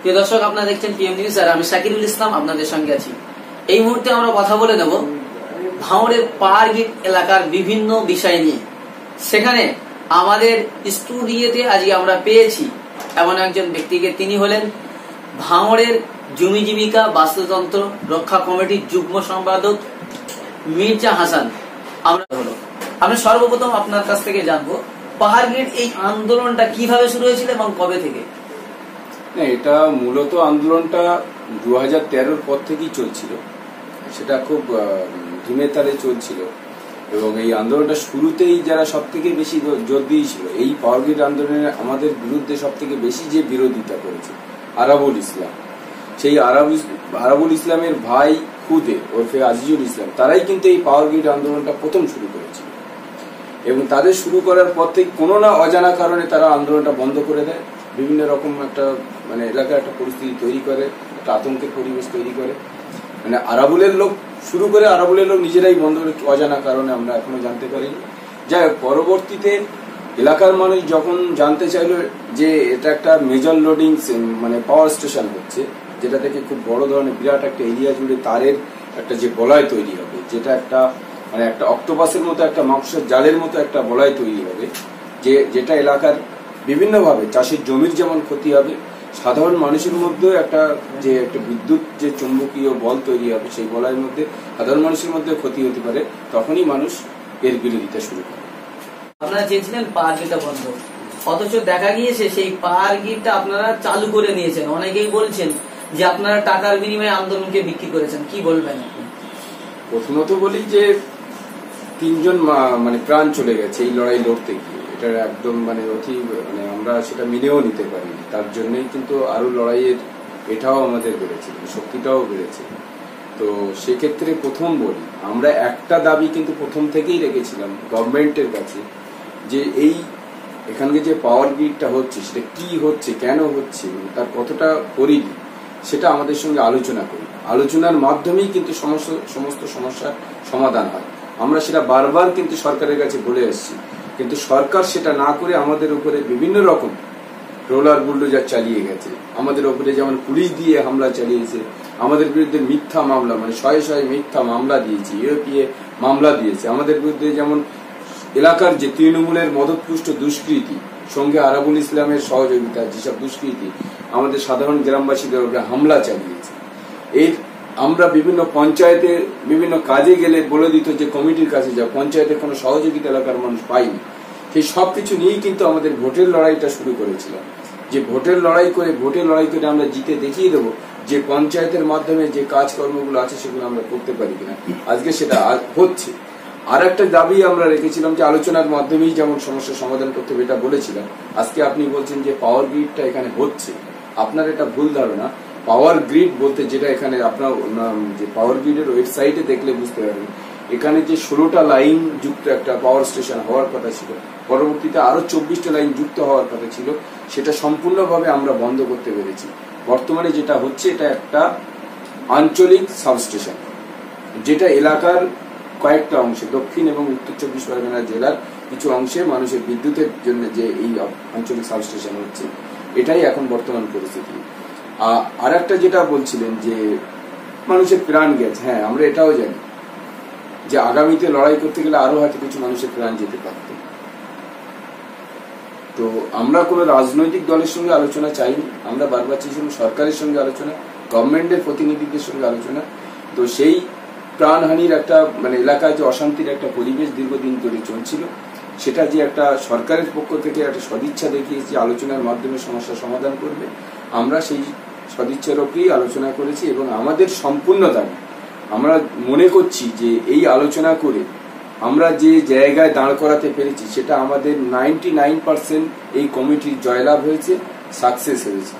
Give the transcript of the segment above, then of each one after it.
প্রিয় দর্শক, আপনারা দেখছেন পিএম নিউজ আর আমি শাকিরুল ইসলাম আপনাদের সঙ্গে আছি। এই মুহূর্তে আমরা কথা বলে নেব ভাঙড়ের পাহাড় এলাকার বিভিন্ন বিষয় নিয়ে। সেখানে আমাদের স্টুডিওতে আজকে আমরা পেয়েছি এমন একজন ব্যক্তিকে। তিনি হলেন ভাঙড়ের জমি জীবিকা বাস্তুতন্ত্র রক্ষা কমিটির যুগ্ম সম্পাদক মির্জা হাসান। আমরা হলো আমি সর্বপ্রথম আপনার কাছ থেকে জানব পাহাড় গেট এই আন্দোলনটা কীভাবে শুরু হয়েছিল এবং কবে থেকে? না এটা মূলত আন্দোলনটা দু হাজার তেরোর পর থেকেই চলছিল। সেটা খুব আহ, ধীমে তালে চলছিল। এবং এই আন্দোলনটা শুরুতেই যারা সব থেকে বেশি জোর দিয়েছিল এই পাওয়ার গ্রিড আন্দোলনে আমাদের বিরুদ্ধে সব থেকে বেশি যে বিরোধিতা করেছে আরাবুল ইসলাম। সেই আরাবুল আরাবুল ইসলামের ভাই খুদে ওরফে আজিজুল ইসলাম তারাই কিন্তু এই পাওয়ার গ্রিড আন্দোলনটা প্রথম শুরু করেছিল। এবং তাদের শুরু করার পর থেকে কোনো না অজানা কারণে তারা আন্দোলনটা বন্ধ করে দেয়। বিভিন্ন রকম একটা মানে এলাকার একটা পরিস্থিতি তৈরি করে, একটা আতঙ্কের পরিবেশ তৈরি করে। মানে আরাবুলের লোক, শুরু করে আরাবুলের লোক নিজেরাই বন্ধ করে অজানা কারণে আমরা এখনও জানতে পারিনি। যাই পরবর্তীতে এলাকার মানুষ যখন জানতে চাইলো যে এটা একটা মেজর লোডিং মানে পাওয়ার স্টেশন হচ্ছে, যেটা থেকে খুব বড় ধরনের বিরাট একটা এরিয়া জুড়ে তারের একটা যে বলয় তৈরি হবে, যেটা একটা মানে একটা অক্টোপাসের মতো একটা মাংসের জালের মতো একটা বলয় তৈরি হবে, যে, যেটা এলাকার বিভিন্নভাবে চাষের জমির যেমন ক্ষতি হবে সাধারণ মানুষের মধ্যেও একটা যে একটা বিদ্যুৎ যে চুম্বকীয় বল তৈরি হবে সেই বলয়ের মধ্যে সাধারণ মানুষের মধ্যে ক্ষতি হতে পারে তখনই মানুষ এর বিরোধিতা শুরু করে। আপনারা চেয়েছিলেন পাহাড় গেটটা বন্ধ। অথচ দেখা গিয়েছে সেই পাহাড় গেটটা আপনারা চালু করে নিয়েছেন। অনেকেই বলছেন যে আপনারা টাকার বিনিময়ে আন্দোলনকে বিক্রি করেছেন। কি বলবেন আপনি? প্রথমত বলি যে তিনজন মানে প্রাণ চলে গেছে এই লড়াই লড়তে গিয়ে। এটা একদম মানে অতি মানে আমরা সেটা মেনেও নিতে পারি তার জন্যই কিন্তু আরও লড়াইয়ের এটাও আমাদের বেড়েছে মানে শক্তিটাও বেড়েছে। তো সেক্ষেত্রে প্রথম বলি, আমরা একটা দাবি কিন্তু প্রথম থেকেই রেখেছিলাম গভর্নমেন্টের কাছে, যে এই এখানকে যে পাওয়ার গ্রিডটা হচ্ছে, সেটা কি হচ্ছে, কেন হচ্ছে তার কতটা পরিধি, সেটা আমাদের সঙ্গে আলোচনা করি। আলোচনার মাধ্যমেই কিন্তু সমস্ত সমস্ত সমস্যার সমাধান হয়। আমরা সেটা বারবার কিন্তু সরকারের কাছে বলে এসেছি কিন্তু সরকার সেটা না করে আমাদের উপরে বিভিন্ন রকম রোলার বুল্ডোজার চালিয়ে গেছে। আমাদের ওপরে যেমন পুলিশ দিয়ে হামলা চালিয়েছে, আমাদের বিরুদ্ধে মিথ্যা মামলা মানে শয়ে শয়ে মিথ্যা মামলা দিয়েছে, ইউপিএ মামলা দিয়েছে। আমাদের বিরুদ্ধে যেমন এলাকার যে তৃণমূলের মদতপুষ্ট দুষ্কৃতি, সঙ্গে আরাবুল ইসলামের সহযোগিতা, যেসব দুষ্কৃতি, আমাদের সাধারণ গ্রামবাসীদের উপরে হামলা চালিয়েছে। এর আমরা বিভিন্ন পঞ্চায়েতে বিভিন্ন কাজে গেলে বলে দিত যে, কমিটির কাছে যাও। পঞ্চায়েতে কোনো সহযোগিতা এলাকার মানুষ পাইনি সেই সবকিছু নিয়েই কিন্তু আমাদের ভোটের লড়াইটা শুরু করেছিলাম যে ভোটের লড়াই করে, ভোটের লড়াই করে আমরা জিতে দেখিয়ে দেবো যে, পঞ্চায়েতের মাধ্যমে যে কাজকর্মগুলো আছে, সেগুলো আমরা করতে পারি কিনা। আজকে সেটা হচ্ছে। আর একটা দাবি আমরা রেখেছিলাম যে, আলোচনার মাধ্যমেই যেমন সমস্যার সমাধান করতে হবে, এটা বলেছিলাম। আজকে আপনি বলছেন যে, পাওয়ার গ্রিডটা এখানে হচ্ছে। আপনার এটা ভুল ধারণা। পাওয়ার গ্রিড বলতে যেটা এখানে আপনার যে পাওয়ার গ্রিডের ওয়েবসাইটে দেখলে বুঝতে পারবেন। এখানে যে ষোলোটা লাইন যুক্ত একটা পাওয়ার স্টেশন হওয়ার কথা ছিল, পরবর্তীতে আরও চব্বিশটা লাইন যুক্ত হওয়ার কথা ছিল, সেটা সম্পূর্ণভাবে আমরা বন্ধ করতে পেরেছি। বর্তমানে যেটা হচ্ছে, এটা একটা আঞ্চলিক সাবস্টেশন যেটা এলাকার কয়েকটা অংশে, দক্ষিণ এবং উত্তর চব্বিশ পরগনা জেলার কিছু অংশে মানুষের বিদ্যুতের জন্য যে এই আঞ্চলিক সাবস্টেশন হচ্ছে, এটাই এখন বর্তমান পরিস্থিতি। আর একটা যেটা বলছিলেন যে মানুষের প্রাণ গেছে হ্যাঁ আমরা এটাও জানি যে আগামীতে লড়াই করতে গেলে আরও হয়তো কিছু মানুষের প্রাণ যেতে পারত। তো আমরা কোনো রাজনৈতিক দলের সঙ্গে আলোচনা চাইনি, আমরা বারবার চেয়েছিলাম সরকারের সঙ্গে আলোচনা, গভর্নমেন্টের প্রতিনিধিদের সঙ্গে আলোচনা। তো সেই প্রাণহানির একটা মানে এলাকায় যে অশান্তির একটা পরিবেশ দীর্ঘদিন ধরে চলছিল, সেটা যে একটা সরকারের পক্ষ থেকে একটা সদিচ্ছা দেখিয়েছে আলোচনার মাধ্যমে সমস্যার সমাধান করবে, আমরা সেই সদিচ্ছার ওপরেই আলোচনা করেছি এবং আমাদের সম্পূর্ণ দাবি আমরা মনে করছি যে এই আলোচনা করে আমরা যে জায়গায় দাঁড় করাতে পেরেছি সেটা আমাদের নাইনটি নাইন পার্সেন্ট এই কমিটির জয়লাভ হয়েছে, সাকসেস হয়েছে।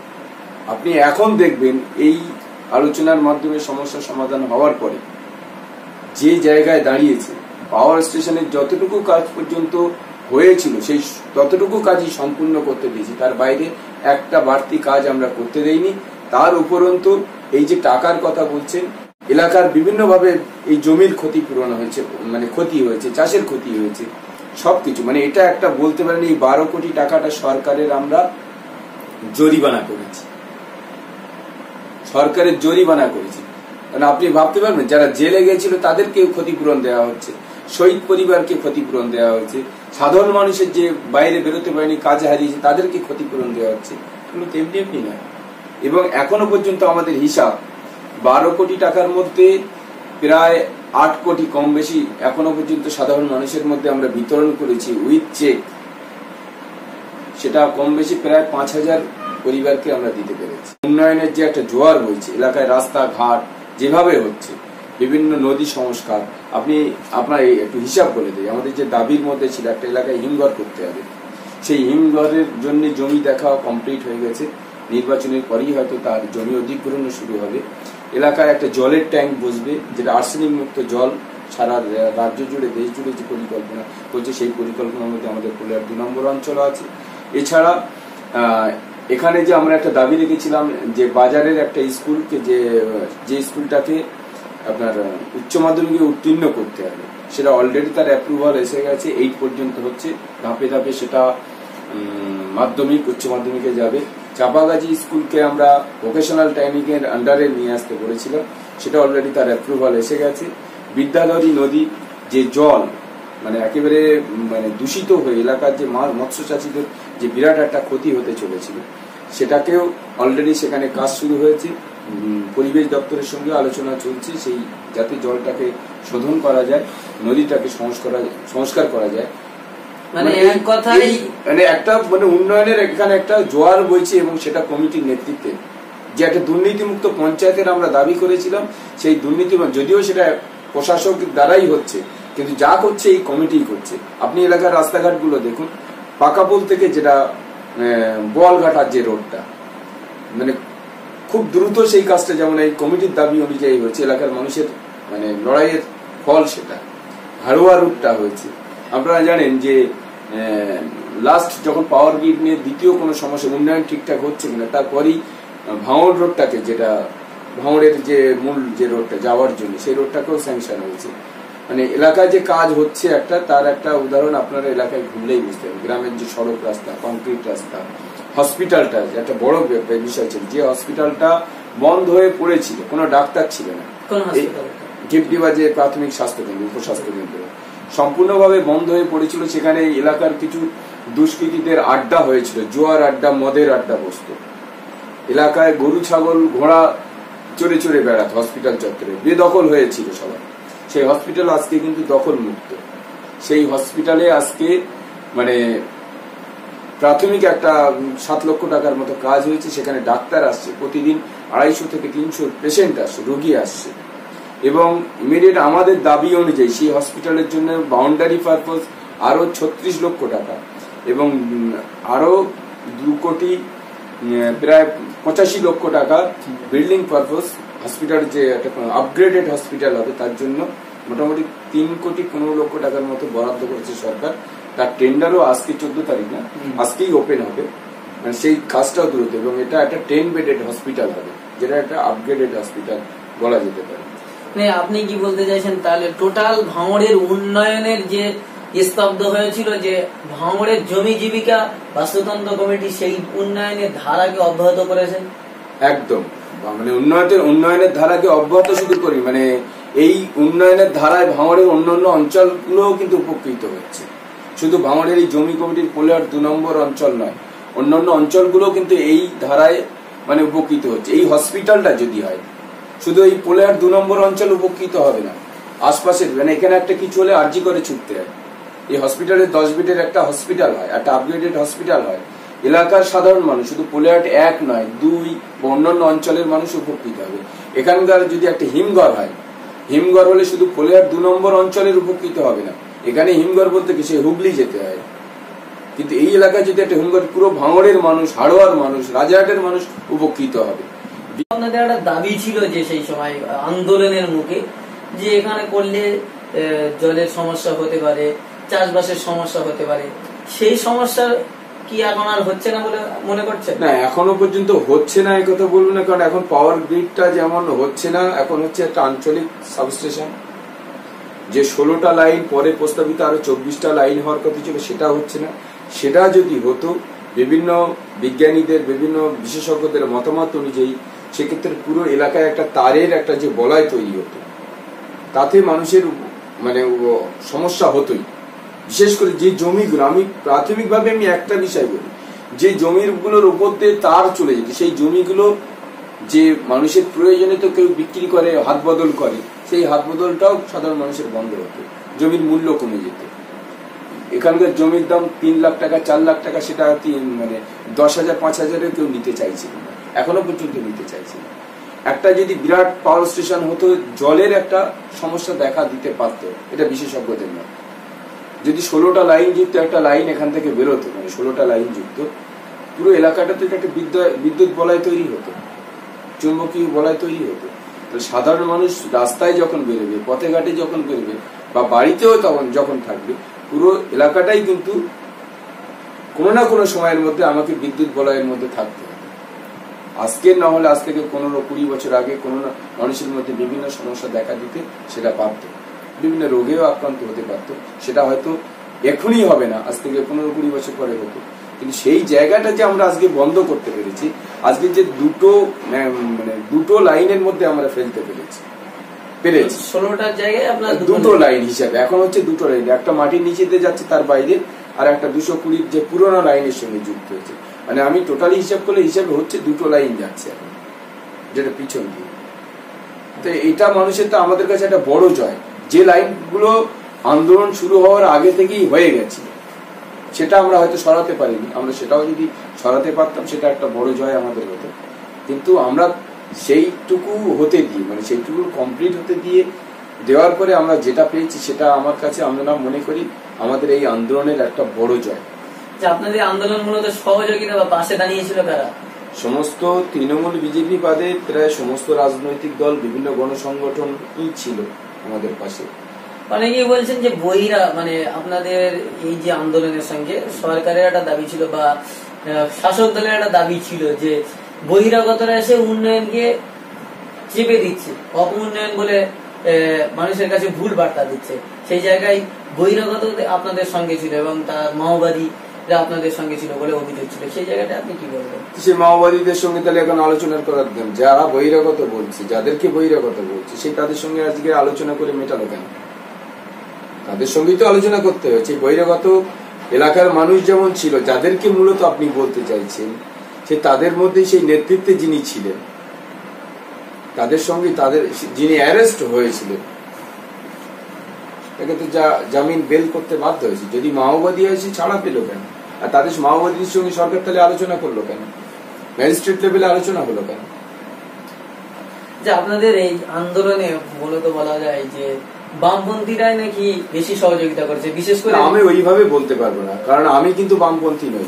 আপনি এখন দেখবেন এই আলোচনার মাধ্যমে সমস্যার সমাধান হওয়ার পরে যে জায়গায় দাঁড়িয়েছে, পাওয়ার স্টেশনের যতটুকু কাজ পর্যন্ত হয়েছিল সেই ততটুকু কাজই সম্পূর্ণ করতে দিয়েছি তার বাইরে একটা বাড়তি কাজ আমরা করতে দেইনি। তার উপরন্তু এই যে টাকার কথা বলছেন, এলাকার বিভিন্নভাবে এই জমির ক্ষতিপূরণ হয়েছে মানে ক্ষতি হয়েছে, চাষের ক্ষতি হয়েছে, সবকিছু। মানে এটা একটা বলতে পারেন এই বারো কোটি টাকাটা সরকারের আমরা জরিমানা করেছি। সরকারের জরিমানা করেছি। কারণ আপনি ভাবতে পারবেন, যারা জেলে গেছিল তাদেরকেও ক্ষতিপূরণ দেওয়া হচ্ছে, শহীদ পরিবারকে ক্ষতিপূরণ দেওয়া হচ্ছে সাধারণ মানুষের যে বাইরে বেরোতে পারেনি, কাজে হারিয়েছে, তাদেরকে ক্ষতিপূরণ দেওয়া হচ্ছে। এগুলো তেমনি এমনি নয়। এবং এখনও পর্যন্ত আমাদের হিসাব বারো কোটি টাকার মধ্যে প্রায় আট কোটি কম বেশি এখনও পর্যন্ত সাধারণ মানুষের মধ্যে আমরা বিতরণ করেছি উইথ চেক সেটা কম বেশি প্রায় পাঁচ হাজার পরিবারকে আমরা দিতে পেরেছি। উন্নয়নের যে একটা জোয়ার বইছে, এলাকায় রাস্তা ঘাট যেভাবে হচ্ছে, বিভিন্ন নদী সংস্কার, আপনি আপনার একটু হিসাব বলে দিই। আমাদের যে দাবির মধ্যে ছিল, একটা এলাকায় হিমঘর করতে হবে। সেই হিমঘরের জন্য জমি দেখা কমপ্লিট হয়ে গেছে। নির্বাচনের পরেই হয়তো তার জমি অধিগ্রহণ শুরু হবে। এলাকায় একটা জলের ট্যাঙ্ক বসবে, যেটা আর্সেনিক মুক্ত জল সারা রাজ্য জুড়ে, দেশ জুড়ে যে পরিকল্পনা করছে, সেই পরিকল্পনার মধ্যে আমাদের পুরুলিয়ার দু নম্বর অঞ্চল আছে। এছাড়া এখানে যে আমরা একটা দাবি রেখেছিলাম যে বাজারের একটা স্কুলকে যে যে স্কুলটাকে আপনার উচ্চ মাধ্যমিকে উত্তীর্ণ করতে হবে, সেটা অলরেডি তার অ্যাপ্রুভাল এসে গেছে এইট পর্যন্ত হচ্ছে। ধাপে ধাপে সেটা মাধ্যমিক, উচ্চ মাধ্যমিকে যাবে। চাপাগাছি স্কুলকে আমরা ভোকেশনাল এর আন্ডারে নিয়ে আসতে বলেছিলাম। সেটা অলরেডি তার অ্যাপ্রুভাল এসে গেছে। বিদ্যাধরী নদী যে জল মানে একেবারে মানে দূষিত হয়ে এলাকার যে মৎস্য চাষিদের যে বিরাট একটা ক্ষতি হতে চলেছিল, সেটাকেও অলরেডি সেখানে কাজ শুরু হয়েছে। পরিবেশ দপ্তরের সঙ্গে আলোচনা চলছে। সেই যাতে জলটাকে শোধন করা যায়, নদীটাকে সংস্কার করা যায়। মানে এক কথায় মানে একটা মানে উন্নয়নের এখানে একটা জোয়ার বইছে এবং সেটা কমিটির নেতৃত্বে। যে একটা দুর্নীতিমুক্ত পঞ্চায়েতের আমরা দাবি করেছিলাম সেই দুর্নীতি যদিও সেটা প্রশাসক দ্বারাই হচ্ছে কিন্তু যা করছে এই কমিটি করছে। আপনি এলাকার রাস্তাঘাটগুলো দেখুন পাকাপোল থেকে যেটা বলঘাটার যে রোডটা মানে খুব দ্রুত সেই কাজটা যেমন এই কমিটির দাবি অনুযায়ী হয়েছে এলাকার মানুষের মানে লড়াইয়ের ফল সেটা হারোয়া রুটটা হয়েছে। আপনারা জানেন যে লাস্ট যখন পাওয়ার গ্রিড নিয়ে দ্বিতীয় কোনো সমস্যা উন্নয়ন ঠিকঠাক হচ্ছে কিনা তারপরেই ভাঙড় রোডটাকে যেটা ভাঙড়ের যে মূল যে রোডটা যাওয়ার জন্য সেই রোডটাকেও স্যাংশন হয়েছে। মানে এলাকায় যে কাজ হচ্ছে একটা তার একটা উদাহরণ আপনারা এলাকায় ঘুরলেই বুঝতে পারবেন। গ্রামের যে সড়ক রাস্তা কংক্রিট রাস্তা হসপিটালটা একটা বড় বিষয় ছিল। যে হসপিটালটা বন্ধ হয়ে পড়েছিল কোনো ডাক্তার ছিল না। এই- যে প্রাথমিক স্বাস্থ্য কেন্দ্র উপস্বাস্থ্য কেন্দ্র সম্পূর্ণভাবে বন্ধ হয়ে পড়েছিল সেখানে এলাকার কিছু দুষ্কৃতীদের আড্ডা হয়েছিল, জোয়ার আড্ডা, মদের আড্ডা বসত। এলাকায় গরু, ছাগল, ঘোড়া চড়ে চড়ে বেড়াত হসপিটাল চত্বরে। বেদখল হয়েছিল সবাই। সেই হসপিটাল আজকে কিন্তু দখল মুক্ত সেই হসপিটালে আজকে মানে প্রাথমিক একটা সাত লক্ষ টাকার মতো কাজ হয়েছে, সেখানে ডাক্তার আসছে। প্রতিদিন আড়াইশো থেকে তিনশো পেশেন্ট আসছে, রোগী আসছে। এবং ইমিডিয়েট আমাদের দাবি অনুযায়ী সেই হসপিটালের জন্য বাউন্ডারি পারপোজ আরও ছত্রিশ লক্ষ টাকা এবং উম, আরও দু কোটি প্রায় পঁচাশি লক্ষ টাকা বিল্ডিং পারপোজ হসপিটাল যে একটা আপগ্রেডেড হসপিটাল হবে তার জন্য মোটামুটি তিন কোটি পনেরো লক্ষ টাকার মতো বরাদ্দ করেছে সরকার। তার টেন্ডারও আজকে চোদ্দ তারিখ না আজকেই ওপেন হবে। মানে সেই কাজটাও দ্রুত এবং এটা একটা টেন বেডেড হসপিটাল হবে যেটা একটা আপগ্রেডেড হসপিটাল বলা যেতে পারে। আপনি কি বলতে চাইছেন? তাহলে টোটাল ভাঙড়ের উন্নয়নের যে স্তব্ধ হয়েছিল যে ভাঙড়ের জমি জীবিকা বাস্তুতন্ত্র কমিটি সেই উন্নয়নের ধারাকে অব্যাহত করেছেন একদম। মানে উন্নয়নের উন্নয়নের ধারাকে অব্যাহত শুধু করি মানে এই উন্নয়নের ধারায় ভাঙড়ের অন্যান্য অঞ্চলগুলোও কিন্তু উপকৃত হচ্ছে। শুধু ভাঙড়ের এই জমি কমিটির পোলার দু নম্বর অঞ্চল নয়, অন্যান্য অঞ্চলগুলো কিন্তু এই ধারায় মানে উপকৃত হচ্ছে। এই হসপিটালটা যদি হয় শুধু এই পোলার দু নম্বর অঞ্চল উপকৃত হবে না। আশপাশের মানে এখানে একটা কিছু হলে আর্জি করে ছুটতে হয়। এই হসপিটালে দশ বেডের একটা হসপিটাল হয়, একটা আপগ্রেডেড হসপিটাল হয়। এলাকার সাধারণ মানুষ, শুধু পোলেয়াট এক নয়, দুই বা অন্যান্য অঞ্চলের মানুষ উপকৃত হবে। এখানকার যদি একটা হিমঘর হয়, হিমঘর হলে শুধু পোলেয়াট দু নম্বর অঞ্চলের উপকৃত হবে না। এখানে হিমঘর বলতে কি সে হুগলি যেতে হয়। কিন্তু এই এলাকায় যদি একটা হিমঘর, পুরো ভাঙড়ের মানুষ, হাড়োয়ার মানুষ, রাজাহাটের মানুষ উপকৃত হবে। আপনাদের একটা দাবি ছিল যে সেই সময় আন্দোলনের মুখে, যে এখানে করলে জলের সমস্যা হতে পারে, চাষবাসের সমস্যা হতে পারে। সেই হচ্ছে না বলে মনে না, এখনও পর্যন্ত হচ্ছে না, এই কথা বলব যেমন হচ্ছে না, এখন হচ্ছে একটা আঞ্চলিক সাবস্টেশন যে ষোলোটা লাইন পরে প্রস্তাবিত আরও চব্বিশটা লাইন হওয়ার কথা ছিল, সেটা হচ্ছে না। সেটা যদি হতো, বিভিন্ন বিজ্ঞানীদের, বিভিন্ন বিশেষজ্ঞদের মতামত অনুযায়ী সেক্ষেত্রে পুরো এলাকায় একটা তারের একটা যে বলয় তৈরি হতো। তাতে মানুষের মানে সমস্যা হতোই। বিশেষ করে যে জমিগুলো আমি প্রাথমিকভাবে আমি একটা বিষয় বলি। যে জমিগুলোর উপর দিয়ে তার চলে যেত, সেই জমিগুলো যে মানুষের প্রয়োজনে তো কেউ বিক্রি করে হাত বদল করে, সেই হাত বদলটাও সাধারণ মানুষের বন্ধ হতো। জমির মূল্য কমে যেত। এখানকার জমির দাম তিন লাখ টাকা, চার লাখ টাকা, সেটা মানে দশ হাজার, পাঁচ হাজারে কেউ নিতে চাইছিল না। এখনও পর্যন্ত নিতে চাইছে না। একটা যদি বিরাট পাওয়ার স্টেশন হতো, জলের একটা সমস্যা দেখা দিতে পারতো, এটা বিশেষজ্ঞদের নয়। যদি ষোলোটা লাইন যুক্ত, একটা লাইন এখান থেকে বেরোতো মানে ষোলোটা লাইন যুক্ত, পুরো এলাকাটাতে একটা বিদ্যুৎ বলয় তৈরি হতো চুম্বকীয় বলয় তৈরি হতো। তো সাধারণ মানুষ রাস্তায় যখন বেরোবে, পথে ঘাটে যখন বেরোবে, বা বাড়িতেও তখন যখন থাকবে, পুরো এলাকাটাই কিন্তু কোনো না কোনো সময়ের মধ্যে আমাকে বিদ্যুৎ বলয়ের মধ্যে থাকতে আজকের না হলে আজ থেকে পনেরো কুড়ি বছর আগে কোনো মানুষের মধ্যে বিভিন্ন সমস্যা দেখা দিতে সেটা পারত বিভিন্ন রোগেও আক্রান্ত হতে পারত সেটা হয়তো এখনই হবে না আজ থেকে পনেরো কুড়ি বছর পরে হতো। কিন্তু সেই জায়গাটা যে আমরা আজকে বন্ধ করতে পেরেছি আজকে যে দুটো মানে দুটো লাইনের মধ্যে আমরা ফেলতে পেরেছি। পেরেছি। ষোলোটার জায়গায় আপনার দুটো লাইন। হিসাবে। এখন হচ্ছে দুটো লাইন। একটা মাটির নিচে দিয়ে যাচ্ছে তার বাইরে আর একটা দুশো কুড়ির যে পুরোনো লাইনের সঙ্গে যুক্ত হয়েছে। মানে আমি টোটালি হিসাব করলে হিসাবে হচ্ছে দুটো লাইন যাচ্ছে যেটা পিছন দিয়ে। তো এটা মানুষের তো আমাদের কাছে একটা বড় জয়। যে লাইনগুলো আন্দোলন শুরু হওয়ার আগে থেকেই হয়ে গেছে, সেটা আমরা হয়তো সরাতে পারিনি। আমরা সেটাও যদি সরাতে পারতাম, সেটা একটা বড় জয় আমাদের হতো। কিন্তু আমরা সেইটুকু হতে দিয়ে মানে সেইটুকু কমপ্লিট হতে দিয়ে দেওয়ার পরে আমরা যেটা পেয়েছি, সেটা আমার কাছে আমরা মনে করি আমাদের এই আন্দোলনের একটা বড় জয়। যে আপনাদের আন্দোলন মূলত সহযোগিতা বা পাশে দাঁড়িয়েছিল কারা? সমস্ত তৃণমূল বিজেপি বাদে প্রায় সমস্ত রাজনৈতিক দল বিভিন্ন গণসংগঠনই ছিল আমাদের পাশে। অনেকেই বলছেন যে বইরা মানে আপনাদের এই যে আন্দোলনের সঙ্গে সরকারের একটা দাবি ছিল বা শাসক দলের একটা দাবি ছিল যে বহিরাগতরা এসে উন্নয়নকে চেপে দিচ্ছে অপ উন্নয়ন বলে মানুষের কাছে ভুল বার্তা দিচ্ছে। সেই জায়গায় বহিরাগত আপনাদের সঙ্গে ছিল এবং তার মাওবাদীরা আপনাদের সঙ্গে ছিল বলে অভিযোগ ছিল, সেই জায়গাটা আপনি কি বলবেন? সে মাওবাদীদের সঙ্গে তাহলে এখন আলোচনার করার দেন। যারা বহিরাগত বলছে, যাদেরকে বহিরাগত বলছে, সেই তাদের সঙ্গে আজকে আলোচনা করে মেটালো কেন? তাদের সঙ্গেই তো আলোচনা করতে হয়েছে। বহিরাগত এলাকার মানুষ যেমন ছিল, যাদেরকে মূলত আপনি বলতে চাইছেন, সে তাদের মধ্যে সেই নেতৃত্বে যিনি ছিলেন, তাদের সঙ্গে তাদের, যিনি অ্যারেস্ট হয়েছিলেন তাকে তো যা- জামিন বেল করতে বাধ্য হয়েছে। যদি মাওবাদী হয়েছে ছাড়া পেল কেন? আর তাদের মাওবাদীর সঙ্গে সরকার তাহলে আলোচনা করল কেন? ম্যাজিস্ট্রেট লেভেলে আলোচনা হলো কেন? যে আপনাদের এই আন্দোলনে মূলত বলা যায় যে বামপন্থীরাই নাকি বেশি সহযোগিতা করেছে বিশেষ করে আমি ওইভাবে বলতে পারব না কারণ আমি কিন্তু বামপন্থী নই।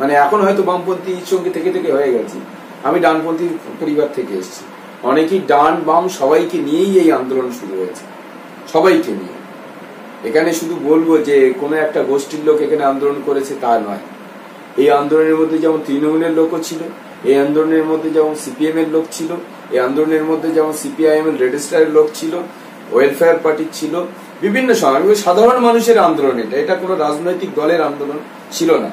মানে এখন হয়তো বামপন্থীর সঙ্গে থেকে থেকে হয়ে গেছি। আমি ডানপন্থী পরিবার থেকে এসেছি। অনেকেই ডান বাম সবাইকে নিয়েই এই আন্দোলন শুরু হয়েছে। সবাইকে নিয়ে। এখানে শুধু বলব যে কোনো একটা গোষ্ঠীর লোক এখানে আন্দোলন করেছে তা নয়। এই আন্দোলনের মধ্যে যেমন তৃণমূলের লোকও ছিল এই আন্দোলনের মধ্যে যেমন সিপিএম এর লোক ছিল এই আন্দোলনের মধ্যে যেমন সিপিআইএম এর রেজিস্ট্রারের লোক ছিল ওয়েলফেয়ার পার্টির ছিল বিভিন্ন সময় সাধারণ মানুষের আন্দোলন এটা। এটা কোনো রাজনৈতিক দলের আন্দোলন ছিল না।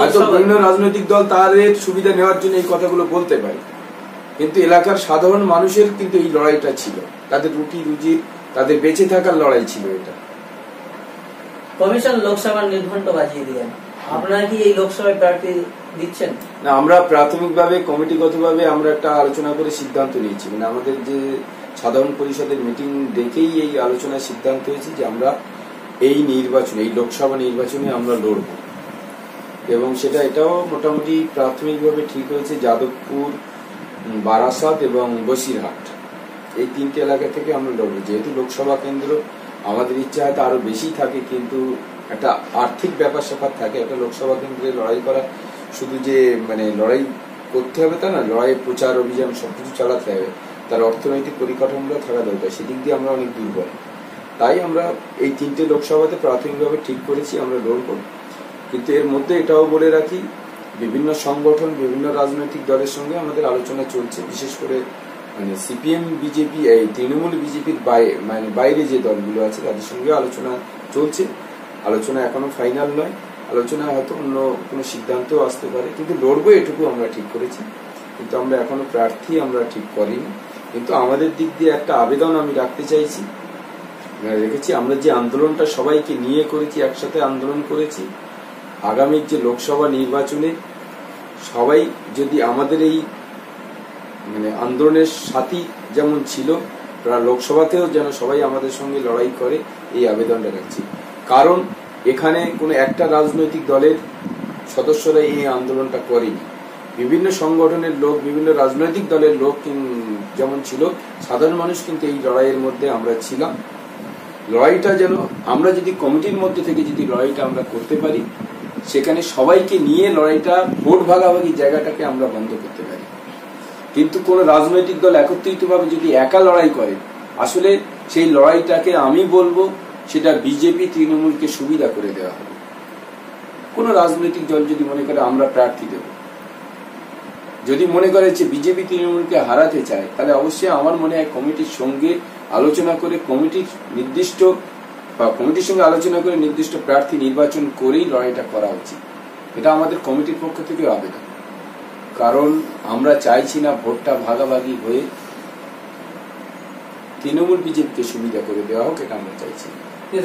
হয়তো বিভিন্ন রাজনৈতিক দল তাদের সুবিধা নেওয়ার জন্য এই কথাগুলো বলতে পারে। কিন্তু এলাকার সাধারণ মানুষের কিন্তু এই লড়াইটা ছিল। তাদের রুটি রুজির তাদের বেঁচে থাকার লড়াই ছিল এটা। কমিশন লোকসভার নির্ঘণ্ট বাজিয়ে দিলেন। আপনারা কি এই লোকসভায় প্রার্থী দিচ্ছেন? না আমরা প্রাথমিকভাবে কমিটিগতভাবে আমরা একটা আলোচনা করে সিদ্ধান্ত নিয়েছি। মানে আমাদের যে সাধারণ পরিষদের মিটিং ডেকেই এই আলোচনার সিদ্ধান্ত হয়েছে যে আমরা এই নির্বাচনে এই লোকসভা নির্বাচনে আমরা লড়ব। এবং সেটা এটাও মোটামুটি প্রাথমিকভাবে ঠিক হয়েছে। যাদবপুর বারাসাত এবং বসিরহাট। এই তিনটে এলাকা থেকে আমরা লড়বো। যেহেতু লোকসভা কেন্দ্র, আমাদের ইচ্ছা হয়তো আরও বেশি থাকে, কিন্তু একটা আর্থিক ব্যাপার স্যাপার থাকে, একটা লোকসভা কেন্দ্রে লড়াই করা। শুধু যে মানে লড়াই করতে হবে তা না, লড়াই, প্রচার, অভিযান, সবকিছু চালাতে হবে। তার অর্থনৈতিক পরিকাঠামোটা থাকা দরকার, সেদিক দিয়ে আমরা অনেক দুর্বল। তাই আমরা এই তিনটে লোকসভাতে প্রাথমিকভাবে ঠিক করেছি, আমরা লড়বো। কিন্তু এর মধ্যে এটাও বলে রাখি, বিভিন্ন সংগঠন, বিভিন্ন রাজনৈতিক দলের সঙ্গে আমাদের আলোচনা চলছে, বিশেষ করে মানে সিপিএম, বিজেপি, এই তৃণমূল বিজেপির মানে বাইরে যে দলগুলো আছে, তাদের সঙ্গে আলোচনা চলছে। আলোচনা এখনও ফাইনাল নয়। আলোচনায় হয়তো অন্য কোনো সিদ্ধান্ত আসতে পারে। কিন্তু লড়বো এটুকু আমরা ঠিক করেছি। কিন্তু আমরা এখনও প্রার্থী আমরা ঠিক করিনি। কিন্তু আমাদের দিক দিয়ে একটা আবেদন আমি রাখতে চাইছি। রেখেছি, আমরা যে আন্দোলনটা সবাইকে নিয়ে করেছি, একসাথে আন্দোলন করেছি আগামীর যে লোকসভা নির্বাচনে সবাই যদি আমাদের এই মানে আন্দোলনের সাথী যেমন ছিল, তারা লোকসভাতেও যেন সবাই আমাদের সঙ্গে লড়াই করে এই আবেদনটা রাখছি। কারণ এখানে কোনো একটা রাজনৈতিক দলের সদস্যরা এই আন্দোলনটা করেনি। বিভিন্ন সংগঠনের লোক, বিভিন্ন রাজনৈতিক দলের লোক যেমন ছিল, সাধারণ মানুষ কিন্তু এই লড়াইয়ের মধ্যে আমরা ছিলাম। লড়াইটা যেন, আমরা যদি কমিটির মধ্যে থেকে যদি লড়াইটা আমরা করতে পারি, সেখানে সবাইকে নিয়ে লড়াইটা ভোট ভাগাভাগি জায়গাটাকে আমরা বন্ধ করতে পারি। কিন্তু কোন রাজনৈতিক দল একত্রিতভাবে যদি একা লড়াই করে, আসলে সেই লড়াইটাকে আমি বলব, সেটা বিজেপি, তৃণমূলকে সুবিধা করে দেওয়া হবে। কোন রাজনৈতিক দল যদি মনে করে আমরা প্রার্থী দেব, যদি মনে করে যে বিজেপি, তৃণমূলকে হারাতে চায়, তাহলে অবশ্যই আমার মনে হয় কমিটির সঙ্গে আলোচনা করে, কমিটির নির্দিষ্ট বা কমিটির সঙ্গে আলোচনা করে নির্দিষ্ট প্রার্থী নির্বাচন করেই লড়াইটা করা উচিত। এটা আমাদের কমিটির পক্ষ থেকে আবেদন। কারণ আমরা চাইছি না ভোটটা ভাগাভাগি হয়ে তৃণমূল বিজেপিকে সুবিধা করে দেওয়া হোক, এটা আমরা চাইছি।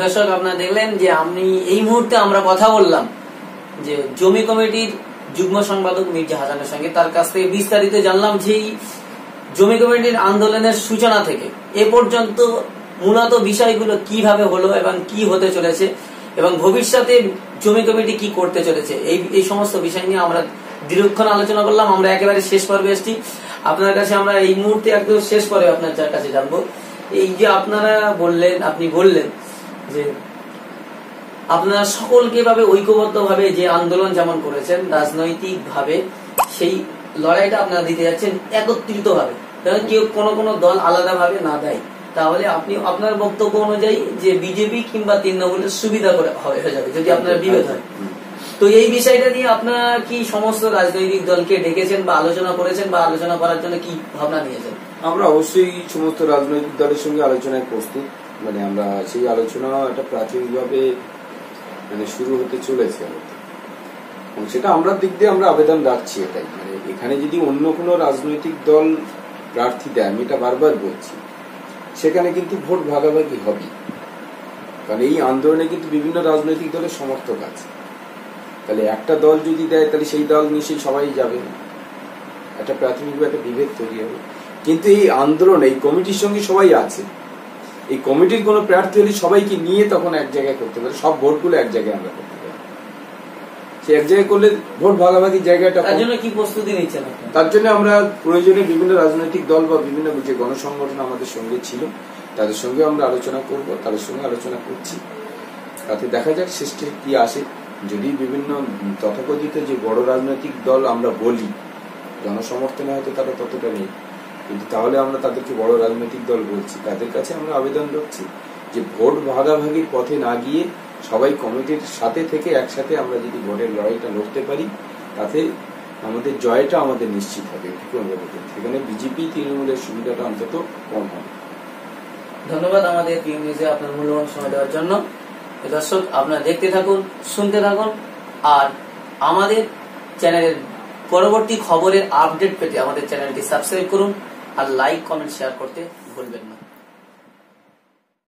দর্শক, আপনারা দেখলেন যে আমি এই মুহূর্তে আমরা কথা বললাম যে জমি কমিটির যুগ্ম সম্পাদক মির্জা হাসানের সঙ্গে তার কাছ থেকে বিস্তারিত জানলাম যে জমি কমিটির আন্দোলনের সূচনা থেকে এ পর্যন্ত মূলত বিষয়গুলো কীভাবে হলো এবং কি হতে চলেছে এবং ভবিষ্যতে জমি কমিটি কি করতে চলেছে, এই এই সমস্ত বিষয় নিয়ে আমরা দীর্ঘক্ষণ আলোচনা করলাম, আমরা একেবারে শেষ পর্বে এসেছি। আপনার কাছে আমরা এই মুহূর্তে একদম শেষ পর্বে আপনার কাছে জানব। এই যে আপনারা বললেন, আপনি বললেন যে আপনারা সকলকে ভাবে ঐক্যবদ্ধ ভাবে যে আন্দোলন যেমন করেছেন রাজনৈতিক ভাবে সেই লড়াইটা আপনারা দিতে যাচ্ছেন একত্রিত ভাবে কারণ কেউ কোনো কোনো দল আলাদা ভাবে না দেয়। তাহলে আপনি, আপনার বক্তব্য অনুযায়ী যে বিজেপি কিংবা তৃণমূলের সুবিধা করে হয়ে যাবে, যদি আপনার বিভেদ হয়। তো এই বিষয়টা নিয়ে আপনারা কি সমস্ত রাজনৈতিক দলকে ডেকেছেন বা আলোচনা করেছেন বা আলোচনা করার জন্য কি ভাবনা নিয়েছেন? আমরা অবশ্যই সমস্ত রাজনৈতিক দলের সঙ্গে আলোচনায় প্রস্তুত। মানে আমরা সেই আলোচনা একটা প্রাথমিকভাবে মানে শুরু হতে চলেছে। এবং সেটা আমরা দিক দিয়ে আমরা আবেদন রাখছি এটাই। মানে এখানে যদি অন্য কোনো রাজনৈতিক দল প্রার্থী দেয়, আমি এটা বারবার বলছি, সেখানে কিন্তু ভোট ভাগাভাগি হবে কারণ এই আন্দোলনে কিন্তু বিভিন্ন রাজনৈতিক দলের সমর্থক আছে। তাহলে একটা দল যদি দেয় তাহলে সেই দল নিশ্চয়ই সবাই যাবে। একটা প্রাথমিকভাবে একটা বিভেদ তৈরি হবে। কিন্তু এই আন্দোলন এই কমিটির সঙ্গে সবাই আছে। এই কমিটির কোনো প্রার্থী হলে সবাইকে নিয়ে তখন এক জায়গায় করতে পারে। সব ভোটগুলো এক জায়গায় আমরা করতে পারি। সে এক জায়গায় করলে ভোট ভাগাভাগি জায়গাটা তার। জন্য কি প্রস্তুতি নিচ্ছেন তার জন্য আমরা প্রয়োজনে বিভিন্ন রাজনৈতিক দল বা বিভিন্ন যে গণসংগঠন আমাদের সঙ্গে ছিল তাদের সঙ্গে আমরা আলোচনা করব তাদের সঙ্গে আলোচনা করছি। তাতে দেখা যাক শেষে কি আসে। যদি বিভিন্ন তথাকথিত যে বড় রাজনৈতিক দল আমরা বলি, জনসমর্থনে হয়তো তারা ততটা নেই, কিন্তু তাহলে আমরা তাদেরকে বড় রাজনৈতিক দল বলছি। তাদের কাছে আমরা আবেদন রাখছি যে ভোট ভাগাভাগির পথে না গিয়ে সবাই কমিটির সাথে থেকে একসাথে আমরা যদি ভোটের লড়াইটা লড়তে পারি, তাতে আমাদের জয়টা আমাদের নিশ্চিত হবে সেখানে বিজেপি তৃণমূলের সুবিধাটা অন্তত কম হবে। ধন্যবাদ আমাদের প্রিয় নিউজে আপনার মূল্যবান সময় দেওয়ার জন্য। দর্শক, আপনারা দেখতে থাকুন, শুনতে থাকুন, আর আমাদের চ্যানেলের পরবর্তী খবরের আপডেট পেতে আমাদের চ্যানেলটি সাবস্ক্রাইব করুন আর লাইক, কমেন্ট, শেয়ার করতে ভুলবেন না।